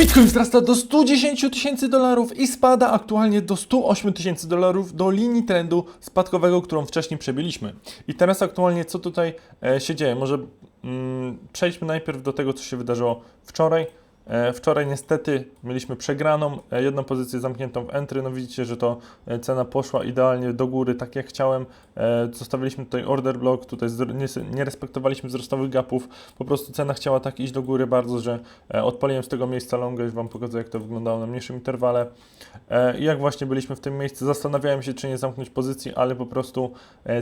Bitcoin wzrasta do 110 tysięcy dolarów i spada aktualnie do 108 tysięcy dolarów do linii trendu spadkowego, którą wcześniej przebiliśmy. I teraz aktualnie co tutaj e, się dzieje? Może mm, przejdźmy najpierw do tego, co się wydarzyło wczoraj. E, Wczoraj niestety mieliśmy przegraną, e, jedną pozycję zamkniętą w entry. No widzicie, że to e, cena poszła idealnie do góry, tak jak chciałem. Zostawiliśmy tutaj order block, tutaj nie, respektowaliśmy wzrostowych gapów. Po prostu cena chciała tak iść do góry bardzo, że odpaliłem z tego miejsca longa, już Wam pokażę jak to wyglądało na mniejszym interwale. I jak właśnie byliśmy w tym miejscu, zastanawiałem się, czy nie zamknąć pozycji, ale po prostu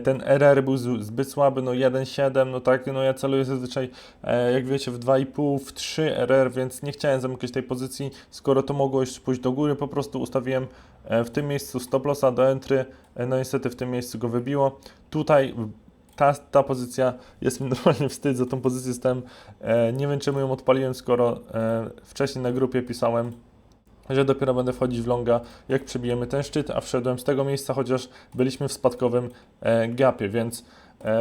ten RR był zbyt słaby, no 1,7, no tak, no ja celuję zazwyczaj, jak wiecie, w 2,5, w 3 RR, więc nie chciałem zamykać tej pozycji, skoro to mogło jeszcze pójść do góry, po prostu ustawiłem e, w tym miejscu stop lossa do entry, e, no niestety w tym miejscu go wybiło. Tutaj ta, ta pozycja jest mi normalnie wstyd za tą pozycję, jestem, e, nie wiem czemu ją odpaliłem, skoro e, wcześniej na grupie pisałem, że dopiero będę wchodzić w longa, jak przebijemy ten szczyt, a wszedłem z tego miejsca, chociaż byliśmy w spadkowym gapie, więc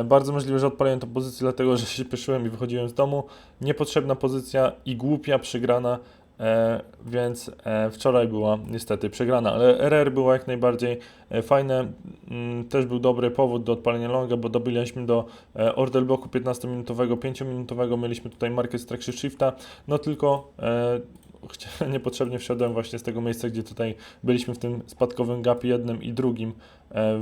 bardzo możliwe, że odpaliłem tę pozycję, dlatego że się pieszyłem i wychodziłem z domu. Niepotrzebna pozycja i głupia przegrana, e, więc e, wczoraj była niestety przegrana, ale RR było jak najbardziej e, fajne. Mm, też był dobry powód do odpalenia longa, bo dobiliśmy do e, order bloku 15-minutowego, 5-minutowego, mieliśmy tutaj market structure shifta, no tylko e, niepotrzebnie wszedłem właśnie z tego miejsca, gdzie tutaj byliśmy w tym spadkowym gapie jednym i drugim, e,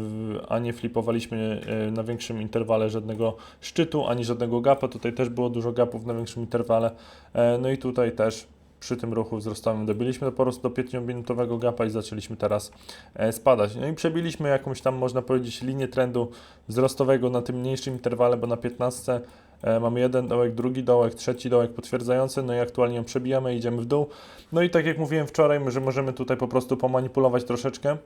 a nie flipowaliśmy e, na większym interwale żadnego szczytu, ani żadnego gapa. Tutaj też było dużo gapów na większym interwale. E, No i tutaj też przy tym ruchu wzrostowym dobiliśmy po prostu do 5-minutowego gapa i zaczęliśmy teraz spadać. No i przebiliśmy jakąś tam, można powiedzieć, linię trendu wzrostowego na tym mniejszym interwale, bo na 15 e, mamy jeden dołek, drugi dołek, trzeci dołek potwierdzający, no i aktualnie przebijamy, idziemy w dół. No i tak jak mówiłem wczoraj, że możemy tutaj po prostu pomanipulować troszeczkę.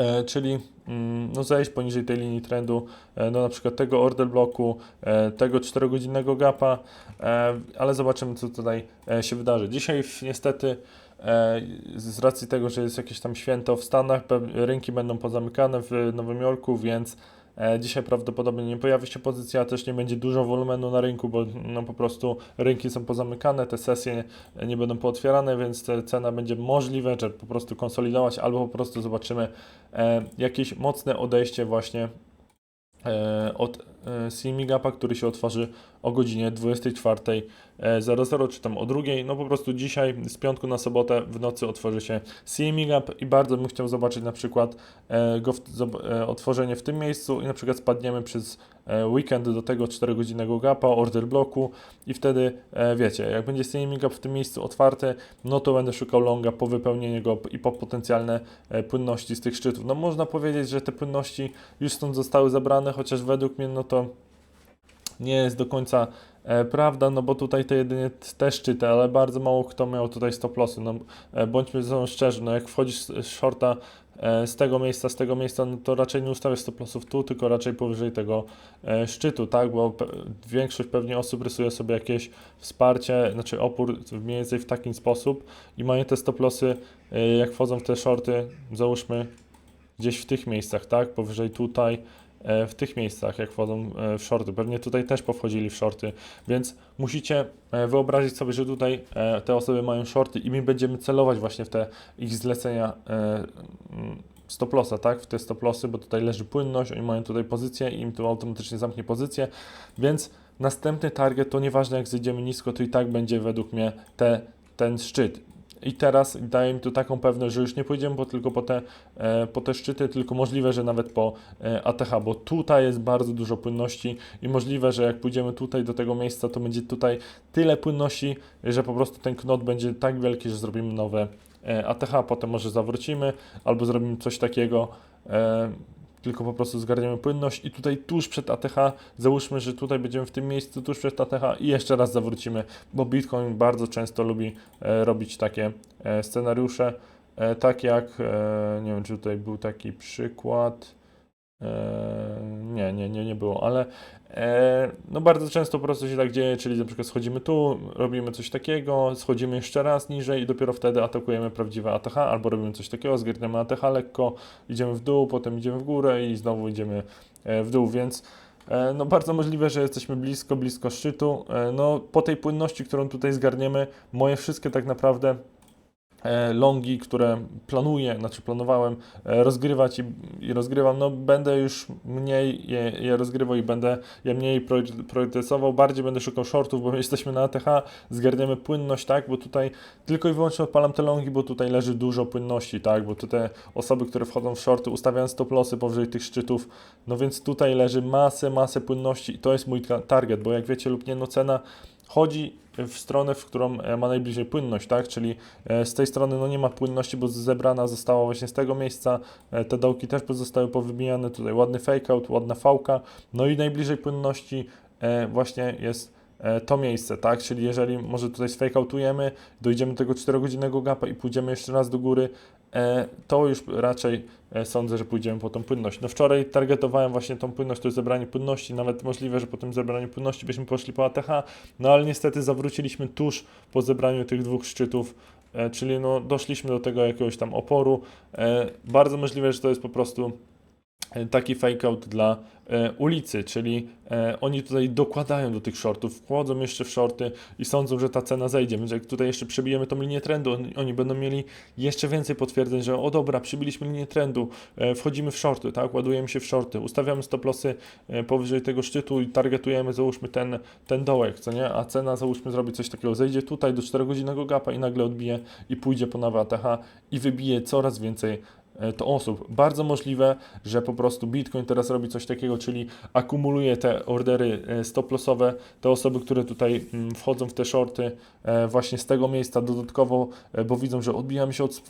E, czyli mm, no zejść poniżej tej linii trendu, e, no na przykład tego order bloku, e, tego 4-godzinnego gapa, e, ale zobaczymy co tutaj e, się wydarzy. Dzisiaj niestety e, z racji tego, że jest jakieś tam święto w Stanach, rynki będą pozamykane w Nowym Jorku, więc e, dzisiaj prawdopodobnie nie pojawi się pozycja, też nie będzie dużo wolumenu na rynku, bo no po prostu rynki są pozamykane, te sesje nie będą pootwierane, więc cena będzie możliwe, że po prostu konsolidować, albo po prostu zobaczymy e, jakieś mocne odejście właśnie e, od e, CME Gapa, który się otworzy o godzinie 24.00 czy tam o drugiej. No po prostu dzisiaj z piątku na sobotę w nocy otworzy się CME Gap i bardzo bym chciał zobaczyć na przykład e, go w, e, otworzenie w tym miejscu i na przykład spadniemy przez e, weekend do tego 4-godzinnego gapa, order bloku i wtedy e, wiecie, jak będzie CME Gap w tym miejscu otwarty, no to będę szukał longa po wypełnienie go i po potencjalne e, płynności z tych szczytów. No można powiedzieć, że te płynności już stąd zostały zabrane, chociaż według mnie no to nie jest do końca e, prawda, no bo tutaj to jedynie te szczyty, ale bardzo mało kto miał tutaj stop lossy. No, e, bądźmy ze sobą szczerzy, no jak wchodzisz z shorta e, z tego miejsca, z tego miejsca, no to raczej nie ustawiasz stop lossów tu, tylko raczej powyżej tego szczytu, tak, bo większość pewnie osób rysuje sobie jakieś wsparcie, znaczy opór mniej więcej w taki sposób i mają te stop lossy, e, jak wchodzą w te shorty, załóżmy gdzieś w tych miejscach, tak, powyżej tutaj, w tych miejscach, jak wchodzą e, w shorty. Pewnie tutaj też powchodzili w shorty, więc musicie e, wyobrazić sobie, że tutaj e, te osoby mają shorty i my będziemy celować właśnie w te ich zlecenia e, mm, stop lossa, tak? W te stop lossy, bo tutaj leży płynność, oni mają tutaj pozycję i im to automatycznie zamknie pozycję, więc następny target to nieważne jak zejdziemy nisko, to i tak będzie według mnie te, ten szczyt. I teraz daje mi to taką pewność, że już nie pójdziemy po, tylko po te, e, po te szczyty, tylko możliwe, że nawet po e, ATH, bo tutaj jest bardzo dużo płynności i możliwe, że jak pójdziemy tutaj do tego miejsca, to będzie tutaj tyle płynności, że po prostu ten knot będzie tak wielki, że zrobimy nowe e, ATH, potem może zawrócimy albo zrobimy coś takiego, tylko po prostu zgarniemy płynność. I tutaj tuż przed ATH, załóżmy, że tutaj będziemy w tym miejscu tuż przed ATH i jeszcze raz zawrócimy, bo Bitcoin bardzo często lubi e, robić takie e, scenariusze, e, tak jak, e, nie wiem czy tutaj był taki przykład, nie, nie, nie, nie było, ale e, no bardzo często po prostu się tak dzieje, czyli na przykład schodzimy tu, robimy coś takiego, schodzimy jeszcze raz niżej i dopiero wtedy atakujemy prawdziwe ATH, albo robimy coś takiego, zgarniamy ATH lekko, idziemy w dół, potem idziemy w górę i znowu idziemy e, w dół, więc E, No bardzo możliwe, że jesteśmy blisko, blisko szczytu. E, No po tej płynności, którą tutaj zgarniemy, moje wszystkie tak naprawdę longi, które planuję, znaczy planowałem e, rozgrywać i, i rozgrywam, no będę już mniej je, je rozgrywał i będę je mniej priory- priorytetyzował, bardziej będę szukał shortów, bo my jesteśmy na ATH, zgarniamy płynność, tak, bo tutaj tylko i wyłącznie odpalam te longi, bo tutaj leży dużo płynności, tak, bo tutaj osoby, które wchodzą w shorty, ustawiają stop lossy powyżej tych szczytów, no więc tutaj leży masę, masę płynności i to jest mój ta- target, bo jak wiecie lub nie, no cena chodzi w stronę, w którą e, ma najbliżej płynność, tak? Czyli e, z tej strony no nie ma płynności, bo zebrana została właśnie z tego miejsca. E, Te dołki też pozostały powybijane. Tutaj ładny fake out, ładna fałka. No i najbliżej płynności właśnie jest to miejsce, tak? Czyli jeżeli może tutaj sfake-outujemy, dojdziemy do tego 4-godzinnego gapa i pójdziemy jeszcze raz do góry, to już raczej e, sądzę, że pójdziemy po tą płynność. No wczoraj targetowałem właśnie tą płynność, to jest zebranie płynności, nawet możliwe, że po tym zebraniu płynności byśmy poszli po ATH, no ale niestety zawróciliśmy tuż po zebraniu tych dwóch szczytów, e, czyli no doszliśmy do tego jakiegoś tam oporu. E, bardzo możliwe, że to jest po prostu e, taki fake out dla e, ulicy, czyli e, oni tutaj dokładają do tych shortów, wchodzą jeszcze w shorty i sądzą, że ta cena zejdzie, więc jak tutaj jeszcze przebijemy tą linię trendu, oni, będą mieli jeszcze więcej potwierdzeń, że o dobra, przybiliśmy linię trendu, e, wchodzimy w shorty, tak, ładujemy się w shorty, ustawiamy stop lossy e, powyżej tego szczytu i targetujemy, załóżmy ten, ten dołek, co nie, a cena załóżmy zrobi coś takiego, zejdzie tutaj do 4-godzinnego gapa i nagle odbije i pójdzie po nowe ATH i wybije coraz więcej e, to osób. Bardzo możliwe, że po prostu Bitcoin teraz robi coś takiego, czyli akumuluje te ordery e, stop-lossowe, te osoby, które tutaj mm, wchodzą w te shorty e, właśnie z tego miejsca dodatkowo, e, bo widzą, że odbijamy się od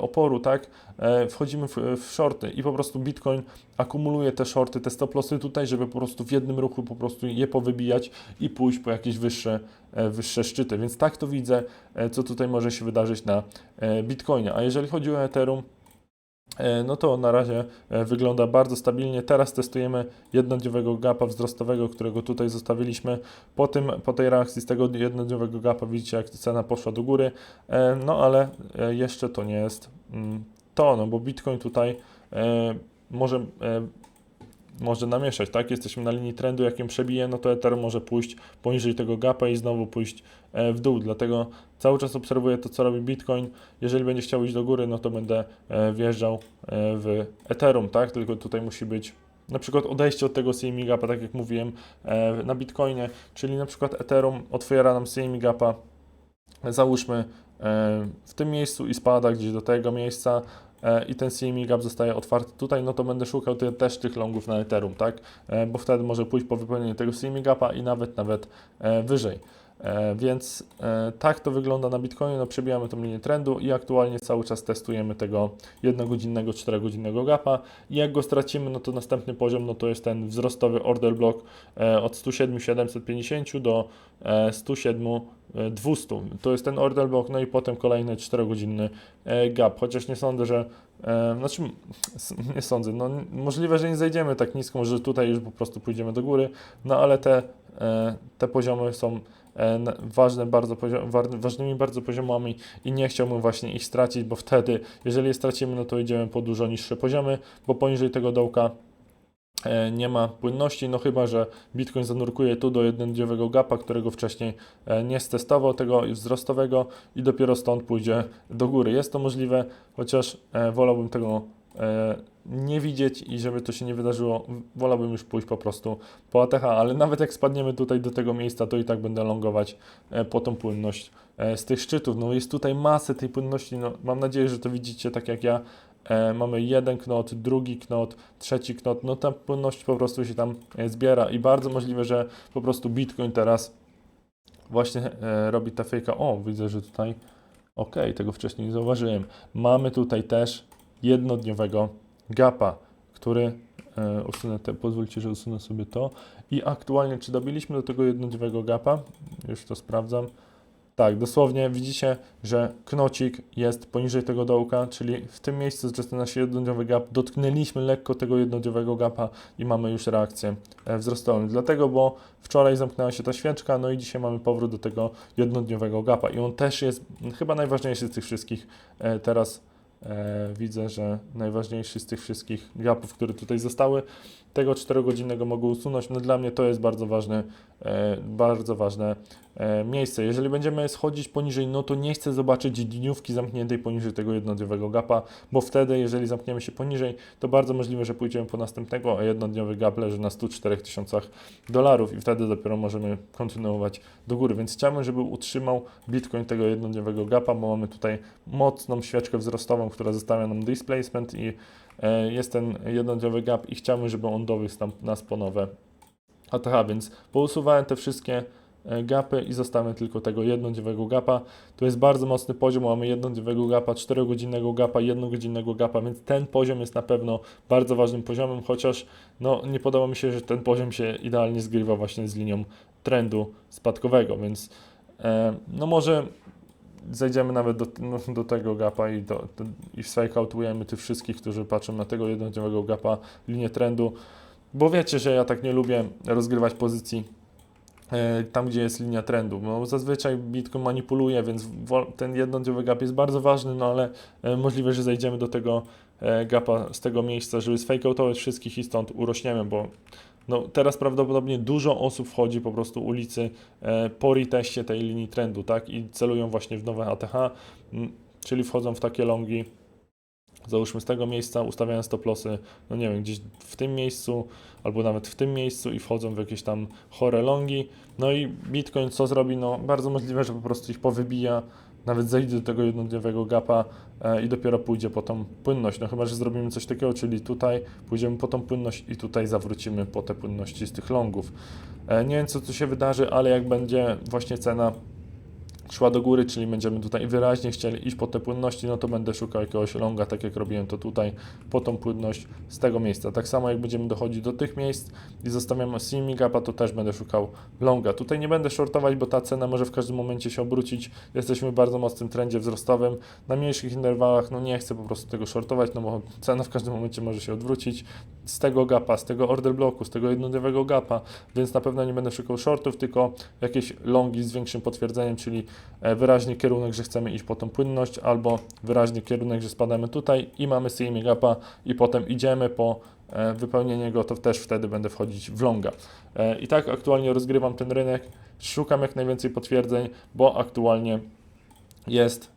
oporu, tak? E, Wchodzimy w, shorty i po prostu Bitcoin akumuluje te shorty, te stop-lossy tutaj, żeby po prostu w jednym ruchu po prostu je powybijać i pójść po jakieś wyższe, e, wyższe szczyty. Więc tak to widzę, e, co tutaj może się wydarzyć na e, Bitcoinie. A jeżeli chodzi o Ethereum, E, no to na razie e, wygląda bardzo stabilnie. Teraz testujemy jednodniowego gapa wzrostowego, którego tutaj zostawiliśmy. Po, tym, po tej reakcji z tego jednodniowego gapa widzicie, jak cena poszła do góry. E, No ale e, jeszcze to nie jest mm, to, no bo Bitcoin tutaj e, może e, może namieszać, tak? Jesteśmy na linii trendu, jak ją przebije, no to Ether może pójść poniżej tego gapa i znowu pójść e, w dół, dlatego cały czas obserwuję to, co robi Bitcoin. Jeżeli będzie chciał iść do góry, no to będę e, wjeżdżał e, w Ethereum, tak? Tylko tutaj musi być na przykład odejście od tego CME gapa, tak jak mówiłem, na Bitcoinie, czyli na przykład Ethereum otwiera nam CME gapa, załóżmy w tym miejscu i spada gdzieś do tego miejsca, i ten CME gap zostaje otwarty tutaj, no to będę szukał te, też tych longów na Ethereum, tak? E, bo wtedy może pójść po wypełnieniu tego CME gapa i nawet, nawet e, wyżej. E, więc e, tak to wygląda na Bitcoinie, no przebijamy tą linię trendu i aktualnie cały czas testujemy tego jednogodzinnego, 4-godzinnego gapa i jak go stracimy, no to następny poziom, no to jest ten wzrostowy order block e, od 107 750 do e, 107 e, 200. To jest ten order block, no i potem kolejny 4-godzinny e, gap, chociaż nie sądzę, że znaczy nie sądzę, no możliwe, że nie zejdziemy tak nisko, może tutaj już po prostu pójdziemy do góry, no ale te, te poziomy są ważne bardzo ważnymi bardzo poziomami i nie chciałbym właśnie ich stracić, bo wtedy, jeżeli je stracimy, no to idziemy po dużo niższe poziomy, bo poniżej tego dołka e, nie ma płynności, no chyba, że Bitcoin zanurkuje tu do jednodniowego gapa, którego wcześniej e, nie stestował, tego wzrostowego i dopiero stąd pójdzie do góry. Jest to możliwe, chociaż e, wolałbym tego e, nie widzieć i żeby to się nie wydarzyło, wolałbym już pójść po prostu po ATH, ale nawet jak spadniemy tutaj do tego miejsca, to i tak będę longować e, po tą płynność e, z tych szczytów. No jest tutaj masę tej płynności, no mam nadzieję, że to widzicie tak jak ja. E, mamy jeden knot, drugi knot, trzeci knot, no ta płynność po prostu się tam e, zbiera i bardzo możliwe, że po prostu Bitcoin teraz właśnie e, robi ta fejka. O, widzę, że tutaj, okej, tego wcześniej nie zauważyłem. Mamy tutaj też jednodniowego gapa, który e, usunę te, pozwólcie, że usunę sobie to. I aktualnie, czy dobiliśmy do tego jednodniowego gapa? Już to sprawdzam. Tak, dosłownie widzicie, że knocik jest poniżej tego dołka, czyli w tym miejscu zaczyna się jednodniowy gap. Dotknęliśmy lekko tego jednodniowego gapa i mamy już reakcję e, wzrostową. Dlatego, bo wczoraj zamknęła się ta świeczka, no i dzisiaj mamy powrót do tego jednodniowego gapa. I on też jest chyba najważniejszy z tych wszystkich e, teraz. E, widzę, że najważniejszy z tych wszystkich gapów, które tutaj zostały. Tego 4-godzinnego mogę usunąć. No dla mnie to jest bardzo ważne, e, bardzo ważne e, miejsce. Jeżeli będziemy schodzić poniżej, no to nie chcę zobaczyć dniówki zamkniętej poniżej tego jednodniowego gapa, bo wtedy, jeżeli zamkniemy się poniżej, to bardzo możliwe, że pójdziemy po następnego, a jednodniowy gap leży na 104 tysiącach dolarów i wtedy dopiero możemy kontynuować do góry. Więc chciałbym, żeby utrzymał Bitcoin tego jednodniowego gapa, bo mamy tutaj mocną świeczkę wzrostową, która zostawia nam displacement i jest ten jednodniowy gap i chciałbym, żeby on dowiózł tam nas po nowe ATH, więc pousuwałem te wszystkie e, gapy i zostawiam tylko tego jednodniowego gapa. To jest bardzo mocny poziom, mamy jednodniowego gapa, 4-godzinnego gapa, 1-godzinnego gapa, więc ten poziom jest na pewno bardzo ważnym poziomem, chociaż no, nie podoba mi się, że ten poziom się idealnie zgrywa właśnie z linią trendu spadkowego, więc e, no może zejdziemy nawet do, no, do tego gapa i, do, i strikeoutujemy tych wszystkich, którzy patrzą na tego jednodniowego gapa, linię trendu, bo wiecie, że ja tak nie lubię rozgrywać pozycji e, tam, gdzie jest linia trendu. No, zazwyczaj Bitcoin manipuluje, więc ten jednodniowy gap jest bardzo ważny, no ale e, możliwe, że zejdziemy do tego e, gapa z tego miejsca, żeby sfejkautować wszystkich i stąd urośniemy, bo no, teraz prawdopodobnie dużo osób wchodzi po prostu ulicy e, po reteście tej linii trendu, tak? I celują właśnie w nowe ATH, czyli wchodzą w takie longi, załóżmy z tego miejsca, ustawiają stop lossy, no nie wiem, gdzieś w tym miejscu, albo nawet w tym miejscu i wchodzą w jakieś tam chore longi. No i Bitcoin co zrobi? No bardzo możliwe, że po prostu ich powybija, nawet zejdzie do tego jednodniowego gapa e, i dopiero pójdzie po tą płynność. No chyba, że zrobimy coś takiego, czyli tutaj pójdziemy po tą płynność i tutaj zawrócimy po te płynności z tych longów. E, nie wiem, co tu się wydarzy, ale jak będzie właśnie cena szła do góry, czyli będziemy tutaj wyraźnie chcieli iść po te płynności, no to będę szukał jakiegoś longa, tak jak robiłem to tutaj, po tą płynność z tego miejsca. Tak samo jak będziemy dochodzić do tych miejsc i zostawiamy CME gapa, to też będę szukał longa. Tutaj nie będę shortować, bo ta cena może w każdym momencie się obrócić. Jesteśmy w bardzo mocnym trendzie wzrostowym. Na mniejszych interwałach, no nie chcę po prostu tego shortować, no bo cena w każdym momencie może się odwrócić z tego gapa, z tego order bloku, z tego jednodniowego gapa, więc na pewno nie będę szukał shortów, tylko jakieś longi z większym potwierdzeniem, czyli e, wyraźny kierunek, że chcemy iść po tą płynność, albo wyraźny kierunek, że spadamy tutaj i mamy CME gapa i potem idziemy po e, wypełnienie go, to też wtedy będę wchodzić w longa. E, I tak aktualnie rozgrywam ten rynek, szukam jak najwięcej potwierdzeń, bo aktualnie jest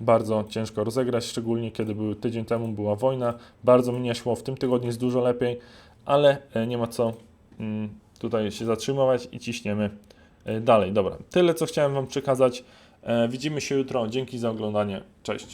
bardzo ciężko rozegrać, szczególnie kiedy był tydzień temu była wojna. Bardzo mnie szło, w tym tygodniu jest dużo lepiej, ale e, nie ma co mm, tutaj się zatrzymywać i ciśniemy e, dalej. Dobra, tyle co chciałem Wam przekazać. E, widzimy się jutro. Dzięki za oglądanie. Cześć.